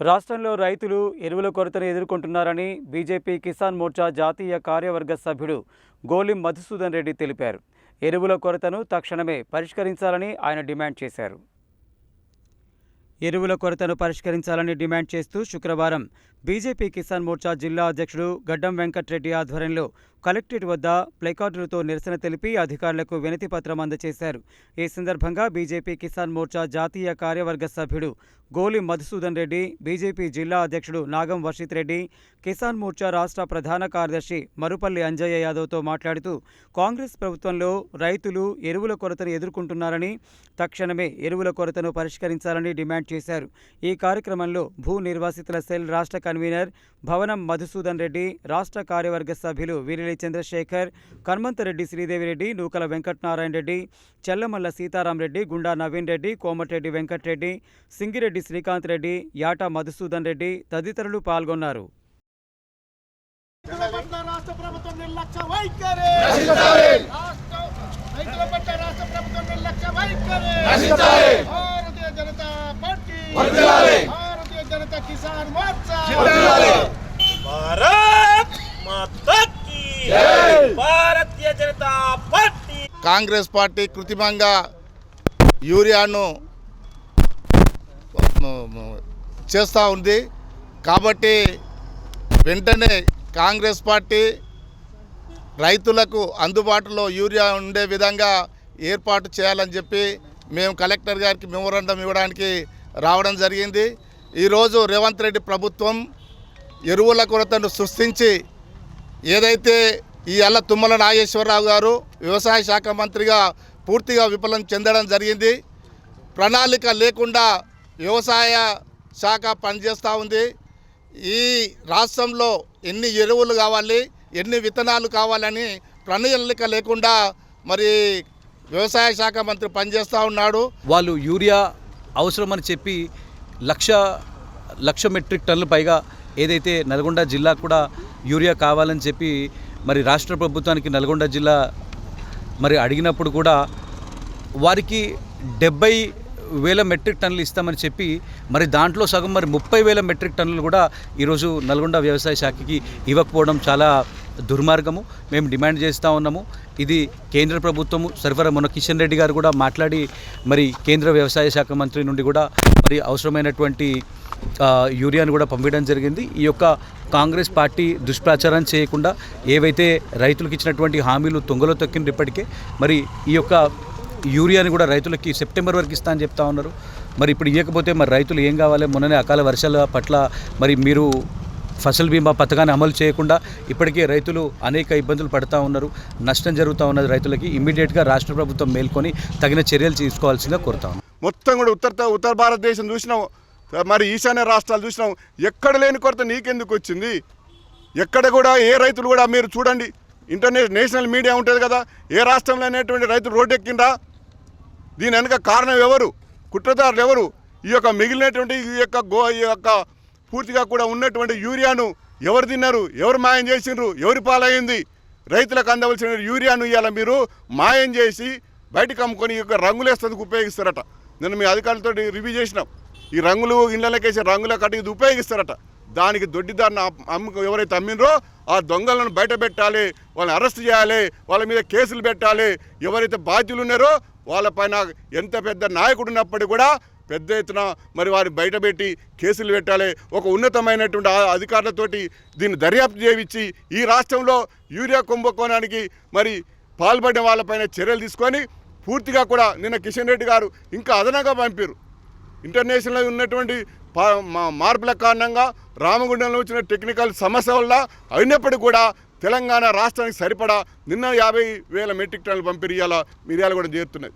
రాష్ట్రంలో రైతులు ఎరువుల కొరతను ఎదుర్కొంటున్నారని బీజేపీ కిసాన్ మోర్చా జాతీయ కార్యవర్గ సభ్యుడు గోలిం మధుసూదన్ రెడ్డి తెలిపారు. ఎరువుల కొరతను తక్షణమే పరిష్కరించాలని ఆయన డిమాండ్ చేశారు. ఎరువుల కొరతను పరిష్కరించాలని డిమాండ్ చేస్తూ శుక్రవారం బీజేపీ కిసాన్ మోర్చా జిల్లా అధ్యక్షుడు గడ్డం వెంకట్రెడ్డి ఆధ్వర్యంలో కలెక్టరేట్ వద్ద ప్లేకార్డులతో నిరసన తెలిపి అధికారులకు వినతి పత్రం అందజేశారు. ఈ సందర్భంగా బీజేపీ కిసాన్ మోర్చా జాతీయ కార్యవర్గ సభ్యుడు గోలి మధుసూదన్ రెడ్డి బీజేపీ జిల్లా అధ్యక్షుడు నాగం వర్షిత్ రెడ్డి కిసాన్ మోర్చా రాష్ట్ర ప్రధాన కార్యదర్శి మరుపల్లి అంజయ్య యాదవ్తో మాట్లాడుతూ కాంగ్రెస్ ప్రభుత్వంలో రైతులు ఎరువుల కొరతను ఎదుర్కొంటున్నారని తక్షణమే ఎరువుల కొరతను పరిష్కరించాలని డిమాండ్ చేశారు. ఈ కార్యక్రమంలో భూ నిర్వాసితుల సెల్ రాష్ట్ర కన్వీనర్ భవనం మధుసూదన్ రెడ్డి రాష్ట్ర కార్యవర్గ సభ్యులు వీరిలి చంద్రశేఖర్ కన్మంతరెడ్డి శ్రీదేవిరెడ్డి నూకల వెంకటనారాయణ రెడ్డి చెల్లమల్ల సీతారాం రెడ్డి గుండా నవీన్ రెడ్డి కోమటిరెడ్డి వెంకటరెడ్డి సింగిరెడ్డి శ్రీకాంత్ రెడ్డి యాటా మధుసూదన్ రెడ్డి తదితరులు పాల్గొన్నారు. రైతుల పట్ల రాష్ట్ర ప్రభుత్వం నిర్లక్ష్య వైఖరి! రాష్ట్ర- రైతుల పట్ల రాష్ట్ర ప్రభుత్వం నిర్లక్ష్య వైఖరి! Bharatiya Janata Party! Bharatiya Janata Kisan Morcha! Bharat Mata Bharatiya Janata Party. Congress party కృత్రిమంగా యూరియాను చేస్తూ ఉంది. కాబట్టి వెంటనే కాంగ్రెస్ పార్టీ రైతులకు అందుబాటులో యూరియా ఉండే విధంగా ఏర్పాటు చేయాలని చెప్పి మేము కలెక్టర్ గారికి మెమోరాండం ఇవ్వడానికి రావడం జరిగింది. ఈరోజు రేవంత్ రెడ్డి ప్రభుత్వం ఎరువుల కొరతను సృష్టించి ఏదైతే ఈ అల్ల తుమ్మల నాగేశ్వరరావు గారు వ్యవసాయ శాఖ మంత్రిగా పూర్తిగా విఫలం చెందడం జరిగింది ప్రణాళిక లేకుండా వ్యవసాయ శాఖ పనిచేస్తూ ఉంది. ఈ రాష్ట్రంలో ఎన్ని ఎరువులు కావాలి ఎన్ని విత్తనాలు కావాలని ప్రణాళిక లేకుండా మరి వ్యవసాయ శాఖ మంత్రి పనిచేస్తూ ఉన్నాడు. వాళ్ళు యూరియా అవసరమని చెప్పి లక్ష లక్ష మెట్రిక్ టన్నుల పైగా ఏదైతే నల్గొండ జిల్లా కూడా యూరియా కావాలని చెప్పి మరి రాష్ట్ర ప్రభుత్వానికి నల్గొండ జిల్లా మరి అడిగినప్పుడు కూడా వారికి డెబ్బై వేల మెట్రిక్ టన్నులు ఇస్తామని చెప్పి మరి దాంట్లో సగం మరి ముప్పై వేల మెట్రిక్ టన్నులు కూడా ఈరోజు నల్గొండ వ్యవసాయ శాఖకి ఇవ్వకపోవడం చాలా దుర్మార్గము. మేము డిమాండ్ చేస్తూ ఉన్నాము. ఇది కేంద్ర ప్రభుత్వము. సరఫరా మన కిషన్ రెడ్డి గారు కూడా మాట్లాడి మరి కేంద్ర వ్యవసాయ శాఖ మంత్రి నుండి కూడా మరి అవసరమైనటువంటి యూరియాను కూడా పంపించడం జరిగింది. ఈ యొక్క కాంగ్రెస్ పార్టీ దుష్ప్రచారం చేయకుండా ఏవైతే రైతులకు ఇచ్చినటువంటి హామీలు తొంగలో తొక్కిండ్రు ఇప్పటికే మరి ఈ యొక్క యూరియాని కూడా రైతులకి సెప్టెంబర్ వరకు ఇస్తా అని చెప్తా ఉన్నారు. మరి ఇప్పుడు ఇవ్వకపోతే మరి రైతులు ఏం కావాలి? మొన్ననే అకాల వర్షాల పట్ల మరి మీరు ఫసల్ బీమా పథకాన్ని అమలు చేయకుండా ఇప్పటికే రైతులు అనేక ఇబ్బందులు పడుతూ ఉన్నారు. నష్టం జరుగుతూ ఉన్నది రైతులకి. ఇమ్మీడియట్గా రాష్ట్ర ప్రభుత్వం మేల్కొని తగిన చర్యలు తీసుకోవాల్సిందిగా కోరుతాం మొత్తం కూడా ఉత్తర ఉత్తర భారతదేశం చూసినాం. మరి ఈశాన్య రాష్ట్రాలు చూసినాం. ఎక్కడ లేని కొరత నీకెందుకు వచ్చింది? ఎక్కడ కూడా ఏ రైతులు కూడా మీరు చూడండి. ఇంటర్నేషనల్ నేషనల్ మీడియా ఉంటుంది కదా. ఏ రాష్ట్రంలో అనేటువంటి రైతులు రోడ్డు ఎక్కిందా దీని వెనుక కారణం ఎవరు? కుట్రదారులు ఎవరు? ఈ యొక్క మిగిలినటువంటి ఈ యొక్క గో ఈ యొక్క పూర్తిగా కూడా ఉన్నటువంటి యూరియాను ఎవరు తిన్నారు ఎవరు మాయం చేసిండ్రు ఎవరి పాలైంది? రైతులకు అందవలసిన యూరియాను ఇవాళ మీరు? మాయం చేసి బయటకు అమ్ముకొని యొక్క రంగులేస్తేందుకు ఉపయోగిస్తారట. నేను మీ అధికారులతో రివ్యూ చేసినాం. ఈ రంగులు ఇళ్ళకేసే రంగుల కట్టి ఇది ఉపయోగిస్తారట. దానికి దొడ్డిదారిని అమ్ము ఎవరైతే అమ్మినరో ఆ దొంగలను బయట పెట్టాలి వాళ్ళని అరెస్ట్ చేయాలి వాళ్ళ మీద కేసులు పెట్టాలి. ఎవరైతే బాధ్యులు ఉన్నారో వాళ్ళపైన ఎంత పెద్ద నాయకుడు ఉన్నప్పటికీ కూడా పెద్ద ఎత్తున మరి వారిని బయటపెట్టి కేసులు పెట్టాలి. ఒక ఉన్నతమైనటువంటి అధికారులతోటి దీన్ని దర్యాప్తు చేయించి ఈ రాష్ట్రంలో యూరియా కుంభకోణానికి మరి పాల్పడిన వాళ్ళపైన చర్యలు తీసుకొని పూర్తిగా కూడా నిన్న కిషన్ రెడ్డి గారు ఇంకా అదనంగా పంపారు ఇంటర్నేషనల్ ఉన్నటువంటి మా- మార్పుల కారణంగా రామగుండంలో వచ్చిన టెక్నికల్ సమస్య వల్ల అయినప్పటికీ కూడా తెలంగాణ రాష్ట్రానికి సరిపడా నిన్న యాభై వేల మెట్రిక్ టన్నులు పంపిణీ ఇవాళ మిర్యాలు కూడా చేరుతున్నాయి.